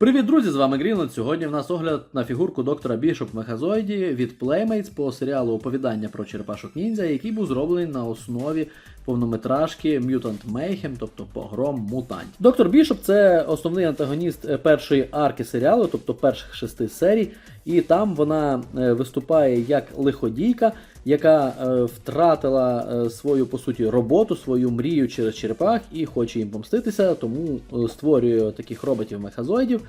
Привіт, друзі! З вами Грінленд. Сьогодні в нас огляд на фігурку доктора Бішоп Мехазоїді від Playmates по серіалу Оповідання про черепашок ніндзя, який був зроблений на основі повнометражки Mutant Mayhem, тобто погром мутантів. Доктор Бішоп це основний антагоніст першої арки серіалу, тобто перших шести серій, і там вона е, виступає як лиходійка, яка е, втратила е, свою по суті роботу, свою мрію через черепах і хоче їм помститися, тому е, створює таких роботів-мехазоїдів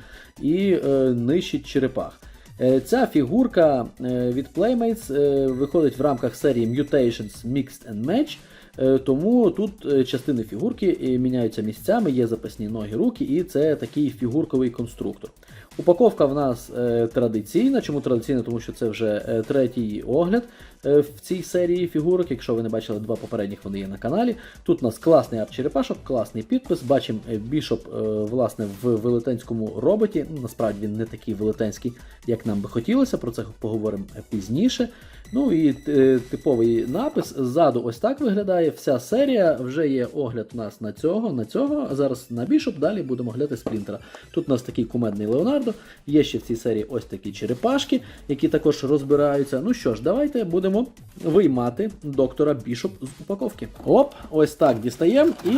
і нищить черепах. Ця фігурка від Playmates виходить в рамках серії Mutations Mixed and Match. Тому тут частини фігурки міняються місцями, є запасні ноги, руки, і це такий фігурковий конструктор. Упаковка в нас е, традиційна. Чому традиційна? Тому що це вже е, третій огляд е, в цій серії фігурок. Якщо ви не бачили два попередніх, вони є на каналі. Тут у нас класний арт черепашок, класний підпис. Бачимо бішоп власне в велетенському роботі. Насправді він не такий велетенський, як нам би хотілося. Про це поговоримо пізніше. Ну і е, типовий напис ззаду ось так виглядає. Вся серія вже є огляд у нас на цього, на цього. А зараз на бішоп, далі будемо оглядати сплінтера. Тут у нас такий кумедний Леонардо. Є ще в цій серії ось такі черепашки, які також розбираються. Ну що ж, давайте будемо виймати доктора Бішоп з упаковки. Оп, ось так дістаємо і.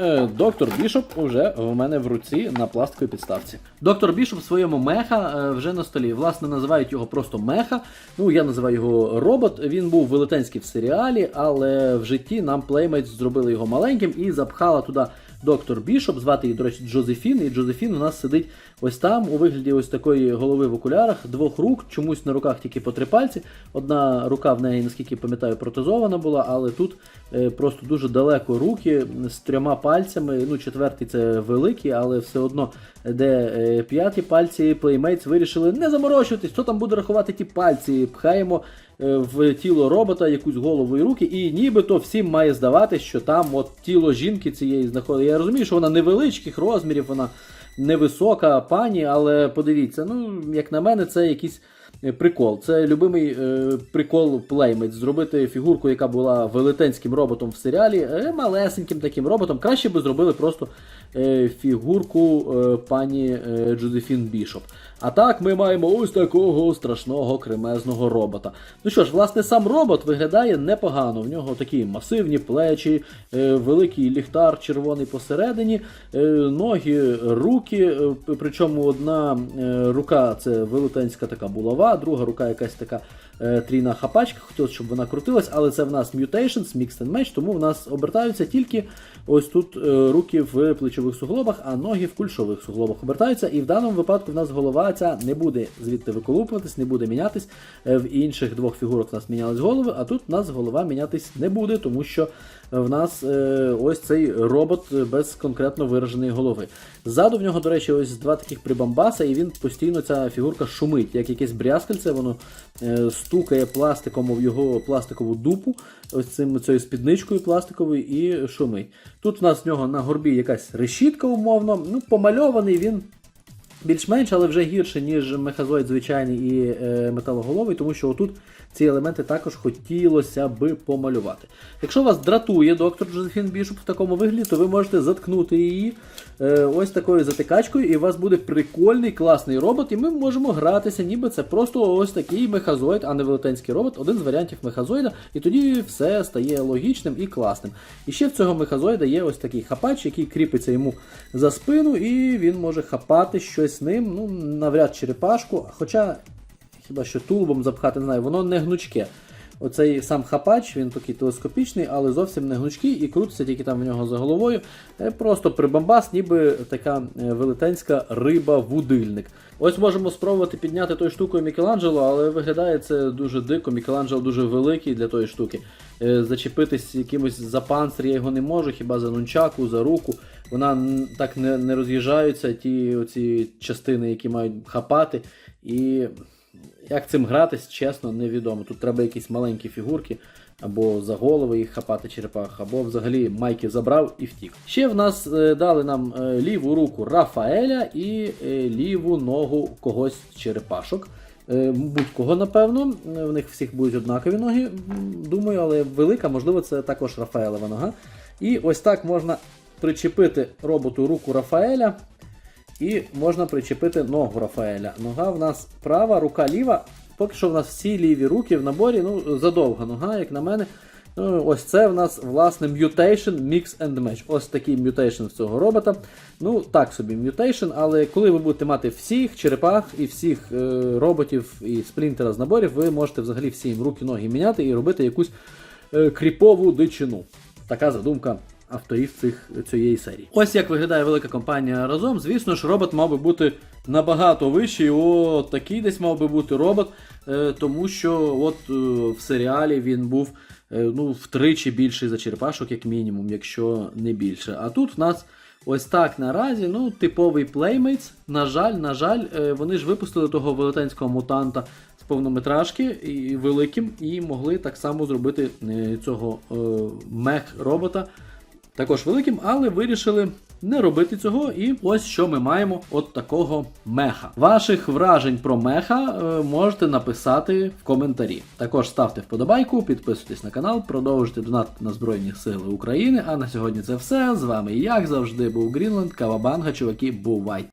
Е, Доктор Бішоп вже в мене в руці на пластиковій підставці. Доктор Бішоп в своєму меха е, вже на столі. Власне, називають його просто меха. Ну, я називаю його робот. Він був велетенський в серіалі, але в житті нам плеймейт зробили його маленьким і запхала туди доктор Бішоп. Звати її, до речі, Джозефін. І Джозефін у нас сидить ось там, у вигляді ось такої голови в окулярах, двох рук, чомусь на руках тільки по три пальці. Одна рука в неї, наскільки пам'ятаю, протезована була, але тут е, просто дуже далеко руки з трьома пальцями. Ну, четвертий це великий, але все одно, де е, п'яті пальці Playmates вирішили не заморочуватись, хто там буде рахувати ті пальці. Пхаємо в тіло робота якусь голову і руки, і нібито всім має здавати, що там от тіло жінки цієї знаходиться. Я розумію, що вона невеличких розмірів, вона невисока пані, але подивіться, ну, як на мене, це якийсь е, прикол. Це любимий е, прикол Playmates. Зробити фігурку, яка була велетенським роботом в серіалі, е, малесеньким таким роботом. Краще би зробили просто е, фігурку е, пані е, Джозефін Бішоп. А так ми маємо ось такого страшного кремезного робота. Ну що ж, власне, сам робот виглядає непогано. В нього такі масивні плечі, е, великий ліхтар червоний посередині, е, ноги, руки. е, Причому одна е, рука це велетенська така булава, друга рука якась така трійна хапачка. Хотілося, щоб вона крутилась, але це в нас Mutations, Mixed and Match, тому в нас обертаються тільки ось тут е, руки в плечових суглобах, а ноги в кульшових суглобах обертаються. І в даному випадку в нас голова ця не буде звідти виколупуватись, не буде мінятись. Е, В інших двох фігурах у нас мінялись голови, а тут у нас голова мінятись не буде, тому що в нас е, ось цей робот без конкретно вираженої голови. Ззаду в нього, до речі, ось два таких прибамбаса, і він постійно ця фігурка шумить, як якесь брязкальце, воно е, стукає пластиком в його пластикову дупу, ось цим цією спідничкою пластиковою і шумить. Тут в нас в нього на горбі якась решітка умовно, ну помальований він. Більш-менш, але вже гірше, ніж мехазоїд звичайний і е, металоголовий, тому що отут ці елементи також хотілося би помалювати. Якщо вас дратує доктор Джозефін Бішоп в такому вигляді, то ви можете заткнути її е, ось такою затикачкою, і у вас буде прикольний, класний робот, і ми можемо гратися, ніби це просто ось такий мехазоїд, а не велетенський робот, один з варіантів мехазоїда, і тоді все стає логічним і класним. І ще в цього мехазоїда є ось такий хапач, який кріпиться йому за спину, і він може хапати щось ним, ну, навряд черепашку, хоча хіба що тулубом запхати, не знаю, воно не гнучке. Оцей сам хапач, він такий телескопічний, але зовсім не гнучкий і крутиться тільки там в нього за головою. Е, Просто прибамбас, ніби така е, велетенська риба-вудильник. Ось можемо спробувати підняти тою штукою Мікеланджело, але виглядає це дуже дико. Мікеланджело дуже великий для тої штуки. Е, Зачепитись якимось за панцир я його не можу, хіба за нунчаку, за руку. Вона так не, не роз'їжджаються, ті оці частини, які мають хапати. І як цим гратись, чесно, невідомо. Тут треба якісь маленькі фігурки, або за голови їх хапати черепах, або взагалі майки забрав і втік. Ще в нас е, дали нам е, ліву руку Рафаеля і е, ліву ногу когось з черепашок. Е, Будь-кого, напевно, в них всіх будуть однакові ноги, думаю, але велика, можливо, це також Рафаелева нога. І ось так можна причепити роботу руку Рафаеля. і можна причепити ногу Рафаеля. Нога в нас права, рука ліва. Поки що в нас всі ліві руки в наборі, ну, задовга нога, як на мене. Ну, ось це в нас власне Mutation Mix and Match. Ось такий mutation в цього робота. Ну, так собі mutation, але коли ви будете мати всіх черепах і всіх е, роботів і сплінтера з наборів, ви можете взагалі всі їм руки, ноги міняти і робити якусь е, кріпову дичину. Така задумка авторів цих, цієї серії. Ось як виглядає велика компанія разом. Звісно ж, робот мав би бути набагато вищий. О, такий десь мав би бути робот, е, тому що от е, в серіалі він був е, ну, втричі більший за черепашок, як мінімум, якщо не більше. А тут в нас. Ось так наразі, ну, типовий плеймейтс. На жаль, на жаль, е, вони ж випустили того велетенського мутанта з повнометражки і великим, і могли так само зробити е, цього е, мех-робота також великим, але вирішили не робити цього. І ось що ми маємо от такого меха. Ваших вражень про меха е, можете написати в коментарі. Також ставте вподобайку, підписуйтесь на канал, продовжуйте донатити на Збройні Сили України. А на сьогодні це все. З вами, як завжди, був Грінленд, Кавабанга, чуваки, бувайте!